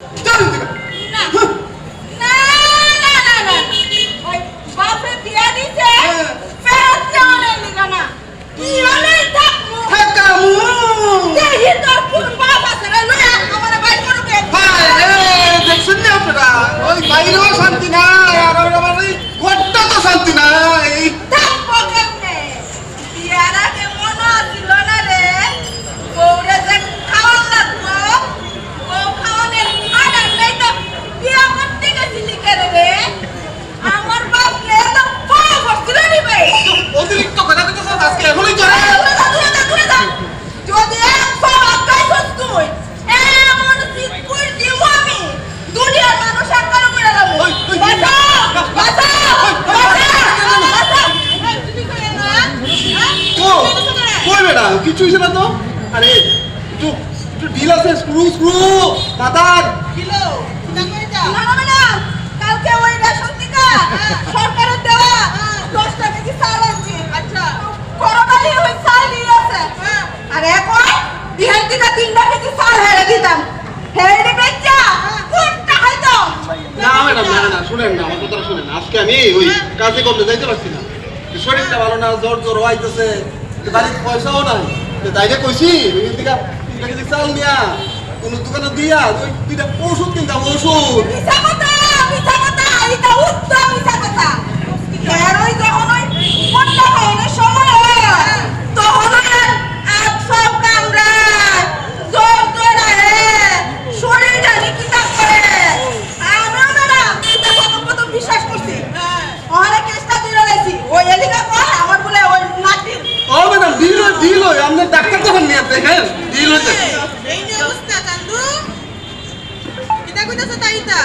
চল কিচ্ছু হইছে না তো? আরে, একটু, একটু ঢিল আছে, স্ক্রু, স্ক্রু, মাথার। না, না, ম্যাডাম, কালকে ওই রেশন থেকে সরকারের দেওয়া দশটা কেজি চাল আনছি। করোনালি ওই চাল নিয়ে আছে। আর এখন বিহার থেকে তিনটা কেজি চাল হেরে দিতাম। হেরে বেচা, কোনটা খাইতাম? না ম্যাডাম না না শুনেন না আমার কথাটা শুনেন আজকে আমি ওই কাজে করতে যাইতে পারছি না শরীরটা ভালো না জ্বর জ্বর হইতেছে বাড়িতে পয়সাও নাই তো তাইলে কইছি চাল নিয়া কোনো দোকানে দিয়া তুই দুইটা ওষুধ কিনতাম ডিল ডিল হই আপনি ডাক্তার তখন নিয়ে দেখেন ডিল হইতে এই অবস্থা, কান্দু। এটা কইতাছ তাইতা